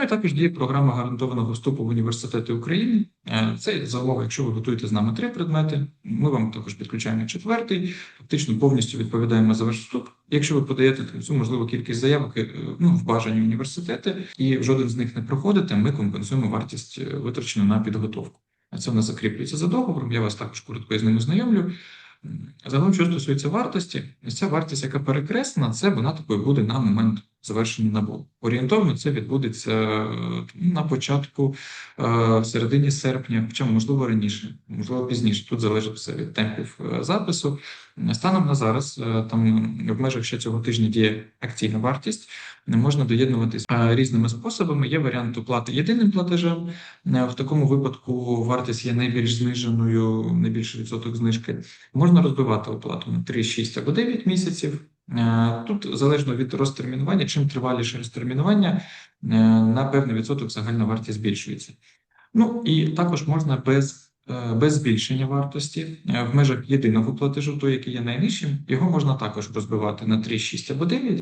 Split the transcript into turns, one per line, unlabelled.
Ну і також діє програма гарантованого вступу в університети України. Е, Це за якщо ви готуєте з нами три предмети, ми вам також підключаємо четвертий, фактично повністю відповідаємо за ваш вступ. Якщо ви подаєте цю можливу кількість заявок е, ну, в бажані університети і жоден з них не проходите, ми компенсуємо вартість е, витрачену на підготовку. Це в нас закріплюється за договором. Я вас також коротко з ним ознайомлю. Загалом, що стосується вартості, ця вартість, яка перекреслена, це вона такою буде на момент завершення набору. Орієнтовно це відбудеться е, на початку, е, в середині серпня, хоча можливо раніше, можливо пізніше. Тут залежить все від темпів е, запису. Станом на зараз там в межах ще цього тижня діє акційна вартість. Можна доєднуватись е, різними способами. Є варіант оплати єдиним платежем. В такому випадку вартість є найбільш зниженою, найбільший відсоток знижки. Можна розбивати оплату на 3, 6 або 9 місяців. Е, Тут залежно від розтермінування, чим триваліше розтермінування, е, на певний відсоток загальна вартість збільшується. Ну і також можна без, е, без збільшення вартості в межах єдиного платежу, той, який є найнижчим, його можна також розбивати на 3, 6 або 9,